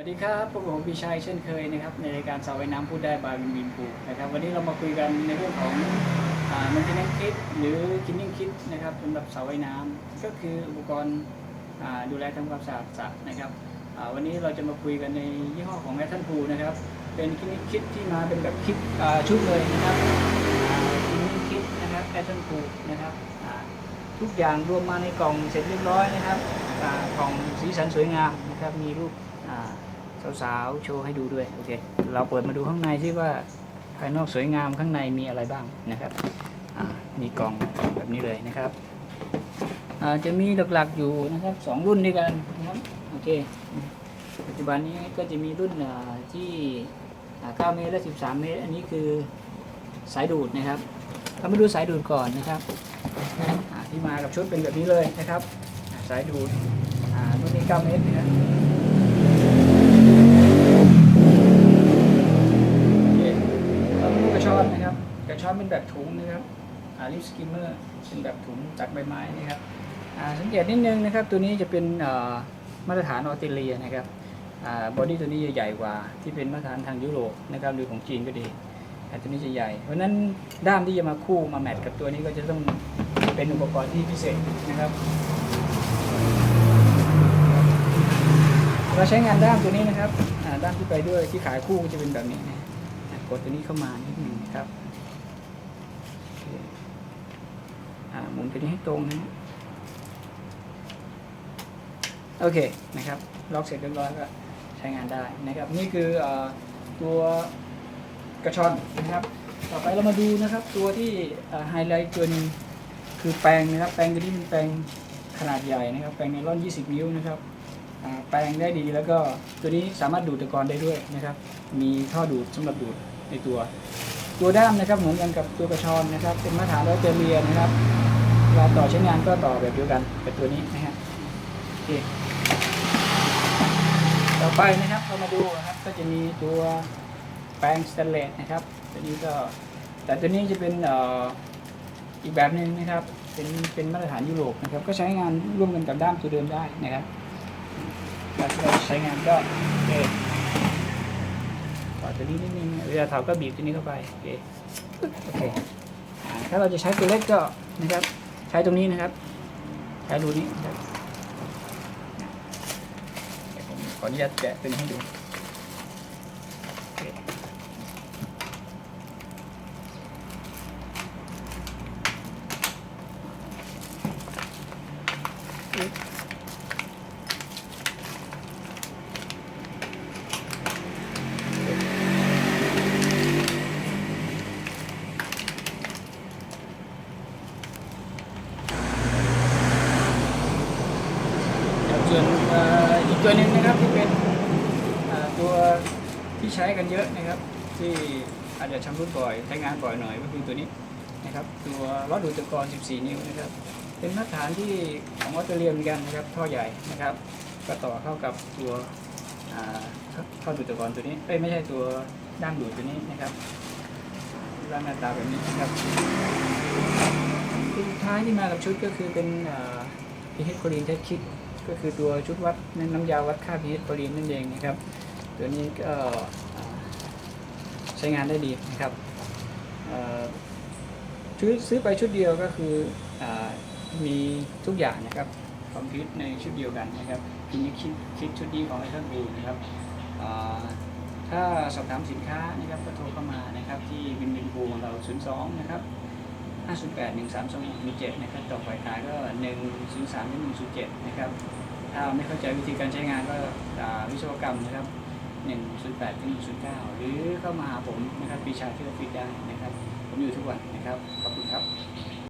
วัสดีครับพวกผมพี่ชัยเช่นเคยนะครับในรายการสาวว่ายน้ำพูดได้บายวินวินปูนะครับวันนี้เรามาคุยกันในเรื่องของมันเทนเนนคิดหรือคินนิ่งคิดนะครับสำหรับสาวว่ายน้ำก็คืออุปกรณ์ดูแลทำความสะอาดสระนะครับวันนี้เราจะมาคุยกันในยี่ห้อของแอตทันพูนะครับเป็นคินนิ่งคิดที่มาเป็นแบบคิดชุดเลยนะครับคินนิ่งคิดนะครับแอตทันพูนะครับทุกอย่างรวมมาในกล่องเสร็จเรียบร้อยนะครับกล่องสีสันสวยงามนะครับมีรูปอ่า สาวๆโชว์ให้ดูด้วยโอเคเราเปิดมาดูข้างในที่ว่าภายนอกสวยงามข้างในมีอะไรบ้างนะครับมีกล่องแบบนี้เลยนะครับจะมีหลักๆอยู่นะครับสองรุ่นด้วยกันนะครับโอเคปัจจุบันนี้ก็จะมีรุ่นที่9เมตรและ 13 เมตร อันนี้คือสายดูดนะครับเรามาดูสายดูดก่อนนะครับที่มากับชุดเป็นแบบนี้เลยนะครับ สายดูดรุ่นนี้ 9 เมตรนะครับ โอเคเรามาดูกระชอนนะครับ กระ ชอนเป็นแบบถุงนะครับอาลิฟสกิมเมอร์เป็นแบบถุงจากใบไม้นะครับสังเกตนิดนึงนะครับ ตัวนี้จะเป็นมาตรฐานออสเตรเลียนะครับบอดี้ตัวนี้จะใหญ่กว่าที่เป็นมาตรฐานทางยุโรปนะครับหรือของจีนก็ดีแต่ตัวนี้จะใหญ่ เพราะนั้นด้ามที่จะมาคู่มาแมทกับตัวนี้ก็จะต้องเป็นอุปกรณ์ที่พิเศษนะครับเราใช้งานด้ามตัวนี้นะครับด้ามที่ไปด้วยที่ขายคู่ก็จะเป็นแบบนี้นะกดตัวนี้เข้ามานิดหนึ่งนะครับโอเคอ่า หมุนตัวนี้ให้ตรงนะโอเคนะครับล็อกเสร็จเรียบร้อยก็ใช้งานได้นะครับ นี่คืออตัวกระชอนนะครับ ต่อไปเรามาดูนะครับ ตัวที่ไฮไลท์ตัวนึงคือแปรงนะครับ แปรงตัวนี้เป็นแปรงขนาดใหญ่นะครับ แปรงไนลอน 20 นิ้วนะครับแปรงได้ดีแล้วก็ตัวนี้สามารถดูดตะกอนได้ด้วยนะครับ มีท่อดูดสำหรับดูดในตัว ตัวด้ามนะครับเหมือนกันกับตัวกระชอนนะครับ เป็นมาตรฐานออสเตรเลียนะครับ เวลาต่อใช้งานก็ต่อแบบเดียวกันกับตัวนี้นะฮะโอเคต่อไปนะครับเรามาดูนะครับก็จะมีตัวแปรงสแตนเลสนะครับตัวนี้ก็แต่ตัวนี้จะเป็นอีกแบบหนึ่งนะครับเป็นเป็นมาตรฐานยุโรปนะครับก็ใช้งานร่วมกันกับด้ามตัวเดิมได้นะครับการที่เราใช้งานก็โอเคต่อตัวนี้นิดนึงเวลาเผาก็บีบตัวนี้เข้าไปโอเคโอเคถ้าเราจะใช้ตัวเล็กก็นะครับ ใช้ตรงนี้นะครับ ใช้รูนี้ครับผมขออนุญาตแกะตึงให้ดูโอเส่วนอ,อีกตัวหนึ่งนะครับที่เป็นตัวที่ใช้กันเยอะนะครับ ที่อาจจะชำรุดบ่อยใช้งานบ่อยหน่อยก็คือตัวนี้นะครับ ตัวรถดูดตะกอน 14 นิ้วนะครับ เป็นมาตรฐานที่ของออสเตรเลียเหมือนกันนะครับท่อใหญ่นะครับ ก็ต่อเข้ากับตัวอ่าท่อดูดตะกอนตัวนี้เอ้ยไม่ใช่ตัวด้ามดูดตัวนี้นะครับร่างหน้าตาแบบนี้นะครับสุดท้ายที่มากับชุดก็คือเป็นพีเฮดโคลีนเทสคิด ก็คือตัวชุดวัดน้ำยาวัดค่าพีเฮดโคลีนนั่นเองนะครับ ตัวนี้ก็ใช้งานได้ดีนะครับเอ่อซื้อไปชุดเดียวก็คืออมีทุกอย่างนะครับคอมพิวต์ในชุดเดียวกันนะครับทีนี้คิดคิดชุดนี้ของไอเทอร์บูนะครับถ้าสอบถามสินค้านะครับก็โทรเข้ามานะครับที่วินวินบูของเรา 02 นะครับ 508 1326 17นะครับต่อไปขายก็ 103 107 นะครับ ถ้าไม่เข้าใจวิธีการใช้งานก็อ่าวิศวกรรมนะครับ 108ถึง109 หรือเข้ามาหาผมนะครับปีชาที่ออฟฟิศได้นะครับ ผมอยู่ทุกวันนะครับ ขอบคุณครับ